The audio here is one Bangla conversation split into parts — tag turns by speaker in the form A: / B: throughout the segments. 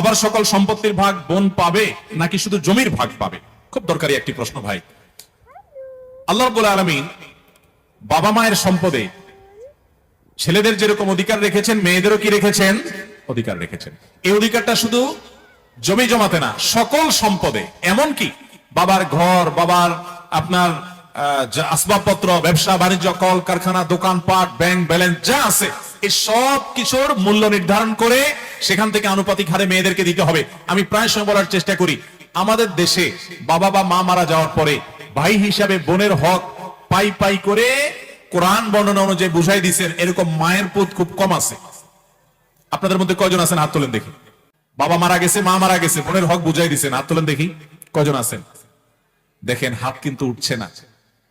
A: বাবার সকল সম্পত্তির ভাগ বোন পাবে নাকি শুধু জমির ভাগ পাবে? খুব দরকারি একটি প্রশ্ন ভাই। আল্লাহ রাব্বুল আলামিন বাবা মায়ের সম্পদে ছেলেদের যেরকম অধিকার রেখেছেন, মেয়েদেরও কি রেখেছেন? অধিকার রেখেছেন। এই অধিকারটা শুধু জমি জমাতে না, সকল সম্পদে। এমন কি? বাবার ঘর, বাবার আপনার আসবাবপত্র, ব্যবসা, বাণিজ্য, কল, কারখানা দোকানপাট ব্যাংক, ব্যালেন্স, যা আছে। এই সব কিছুর মূল্য নির্ধারণ করে সেখান থেকে আনুপাতিক হারে মেয়েদেরকে দিতে হবে। আমি প্রায় সময় বলার চেষ্টা করি, আমাদের দেশে বাবা বা মা মারা যাওয়ার পরে ভাই হিসাবে বোনের হক পাই পাই করে কোরআন বর্ণনা অনুযায়ী বুঝাই দিছেন, এরকম মায়ের পুত খুব কম আছে। আপনাদের মধ্যে কয়জন আছেন? হাত তোলেন দেখি। বাবা মারা গেছে, মা মারা গেছে, বোনের হক বুঝাই দিছেন, হাত তোলেন দেখি, কয়জন আছেন? দেখেন, হাত কিন্তু উঠছে না।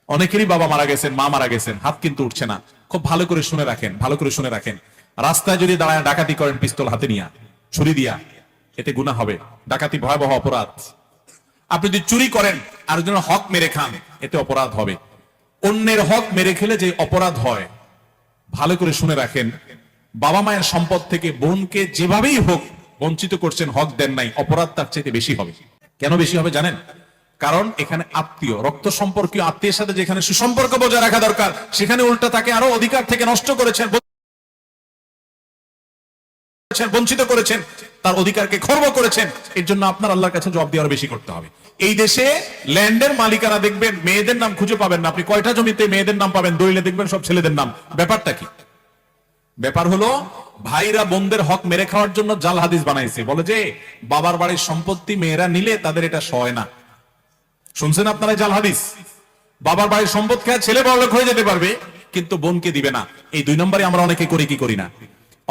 A: অনেকেরই বাবা মারা গেছেন, মা মারা গেছেন, হাত কিন্তু উঠছে না। খুব ভালো করে শুনে রাখেন, ভালো করে শুনে রাখেন। রাস্তায় যদি দাঁড়ায় ডাকাতি করেন, পিস্তল হাতে নিয়া, ছুরি দিয়া, এতে গুণা হবে। ডাকাতি ভয়াবহ অপরাধ। আপনি যদি চুরি করেন আর জন্য হক মেরে খান, এতে অপরাধ হবে। অন্যের হক মেরে খেলে যে অপরাধ হয়, ভালো করে শুনে রাখেন। বাবা মায়ের সম্পদ থেকে বোনকে যেভাবেই হোক বঞ্চিত করছেন, হক দেন নাই, অপরাধ তার চাইতে বেশি হবে। কেন বেশি হবে জানেন? কারণ এখানে আত্মীয় রক্ত সম্পর্কীয় আত্মীয়ের সাথে যেখানে সুসম্পর্ক বজায় রাখা দরকার, সেখানে উল্টা তাকে আরও অধিকার থেকে নষ্ট করেছেন, বঞ্চিত করেছেন তার অধিকারকে খর্ব করেছেন, এর জন্য আপনার আল্লাহর কাছে জবাব দিয়ে আরও বেশি করতে হবে। এই দেশে ল্যান্ডের মালিকারা দেখবেন, মেয়েদের নাম খুঁজে পাবেন না, আপনি কয়টা জমিতে মেয়েদের নাম পাবেন, দলিলে দেখবেন সব ছেলেদের নাম, ব্যাপারটা কি? ব্যাপার হলো, ভাইরা বোনদের হক মেরে খাওয়ার জন্য জাল হাদিস বানাইছে, বলে যে, বাবার বাড়ির সম্পত্তি মেয়েরা নিলে তাদের এটা সয় না। শুনছেন আপনারা জাল হাদিস? বাবার বাড়ির সম্পদ খেয়ে ছেলে বড় লোক হয়ে যেতে পারবে, কিন্তু বোনকে দিবে না। এই দুই নম্বরে আমরা অনেকে করি, কি করি না।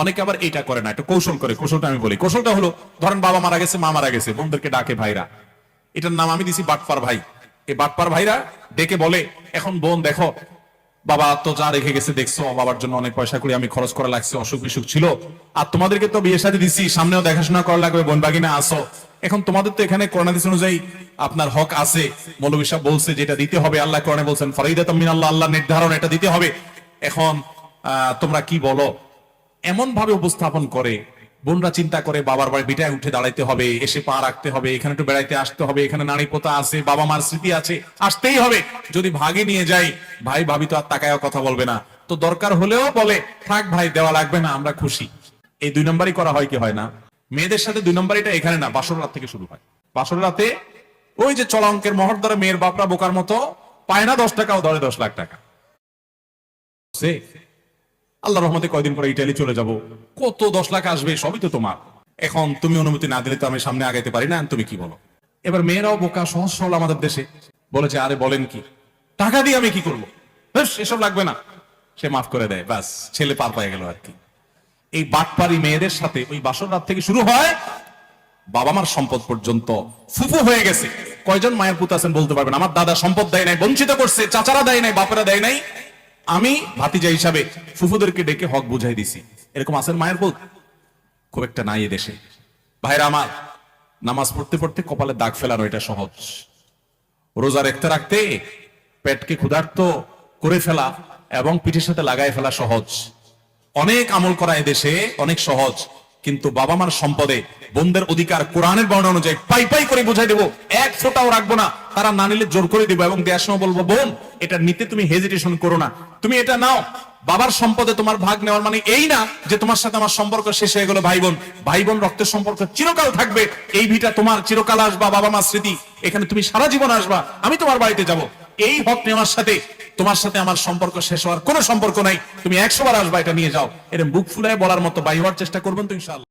A: অনেকে আবার এইটা করে না, একটা কৌশল করে, কৌশলটা আমি বলি। কৌশলটা হলো, ধরেন বাবা মারা গেছে, মা মারা গেছে, বোনদেরকে ডাকে ভাইরা। এটার নাম আমি দিছি বাটপার ভাই। এই বাটপার ভাইরা ডেকে বলে, এখন বোন, দেখো, বাবা তো যা রেখে গেছে, দেখছ, বাবার জন্য অনেক পয়সা করে আমি খরচ করা লাগছে অসুখ বিসুখ ছিল। আর তোমাদেরকে তো বিয়ে সাথে দিছি, সামনেও দেখাশোনা করা লাগবে বোন বাগিনা আসো। এখন তোমাদের তো এখানে করোনা দিস অনুযায়ী আপনার হক আছে। মৌলবী সাহেব বলছে যেটা দিতে হবে, আল্লাহ কোরআনে বলছেন ফরিদা তামিন আল্লাহ আল্লাহ নির্ধারণ, এটা দিতে হবে। এখন তোমরা কি বলো? এমন ভাবে উপস্থাপন করে, বোনরা চিন্তা করে বাবার বাড়ি বিটায় উঠে দাঁড়াইতে হবে, এসে পা রাখতে হবে, এখানে একটু বেড়াইতে আসতে হবে, এখানে নারী পোতা আছে, বাবা মার স্মৃতি আছে, আসতেই হবে। যদি ভাগে নিয়ে যাই, ভাই ভাবি তো আর তাকায় কথা বলবে না। তো দরকার হলেও বলে, থাক ভাই, দেওয়া লাগবে না, আমরা খুশি। এই দুই নম্বরই করা হয় কি হয় না? মেয়েদের সাথে দুই নম্বরটা এখানে না, বাসর রাত থেকে শুরু হয়। বাসর রাতে ওই যে চলা অঙ্কের মহর দ্বারা মেয়ের বাপরা বোকার মতো পায় না দশ টাকা, ও ধরে দশ লাখ টাকা। আল্লাহ রহমতে কয়দিন পরে ইটালি চলে যাব। কত দশ লাখ আসবে, সবই তো তোমার। এখন তুমি অনুমতি না দিলে তো আমি সামনে আগাইতে পারি না, তুমি কি বলো? এবার মেয়েরাও বোকা সহজ সরল আমাদের দেশে। বলেছে, আরে বলেন কি? টাকা দিয়ে আমি কি করব? এসব লাগবে না। সে মাফ করে দেয়, ব্যাস, ছেলে পার পায়ে গেল আর কি। এই বাটপারি মেয়েদের সাথে ওই বাসর রাত থেকে শুরু হয় বাবা মার সম্পদ পর্যন্ত ফুফু হয়ে গেছে। কয়জন মায়ের পুত আছেন বলতে পারবেন? আমার দাদা সম্পদ দেয় নাই, বঞ্চিত করছে, চাচারা দেয় নাই, বাপেরা দেয় নাই। আমি ভাতিজা হিসাবে ফুফুদেরকে ডেকে হক বুঝাই দিছি। এরকম আছেন মায়ের পুত? খুব একটা নাই দেশে। ভাইরা আমার, নামাজ পড়তে পড়তে কপালে দাগ ফেলানো এটা সহজ। রোজা রাখতে রাখতে পেটকে ক্ষুধার্ত করে ফেলা এবং পিঠের সাথে লাগাই ফেলা সহজ। অনেক আমল করা দেশে, অনেক সহজ। কিন্তু বাবা মার সম্পদে বোনদের অধিকার কোরআনের বর্ণনা অনুযায়ী পাই পাই করে বুঝাই দেবো। এক ফোঁটাও রাখব না, তারা না নিলে জোর করে দিব এবং দেওয়ার সময় বলব, বোন, এটা নিতে তুমি হেজিটেশন করো না। তুমি এটা নাও। বাবার সম্পদে তোমার ভাগ নেওয়ার মানে এই না যে তোমার সাথে আমার সম্পর্ক শেষ হয়ে গেল ভাই বোন ভাই বোন রক্তের সম্পর্ক চিরকাল থাকবে। এই ভিটা তোমার চিরকাল আসবা বাবা মা স্মৃতি। এখানে তুমি সারা জীবন আসবা। আমি তোমার বাড়িতে যাব। এই হক নেওয়ার সাথে তোমার সাথে আমার সম্পর্ক শেষ হওয়ার কোনো সম্পর্ক নাই। তুমি একশো বার আসবা, এটা নিয়ে যাও। এটা বুক ফুলায় বলার মতো বাই হওয়ার চেষ্টা করবেন তো ইনশাআল্লাহ।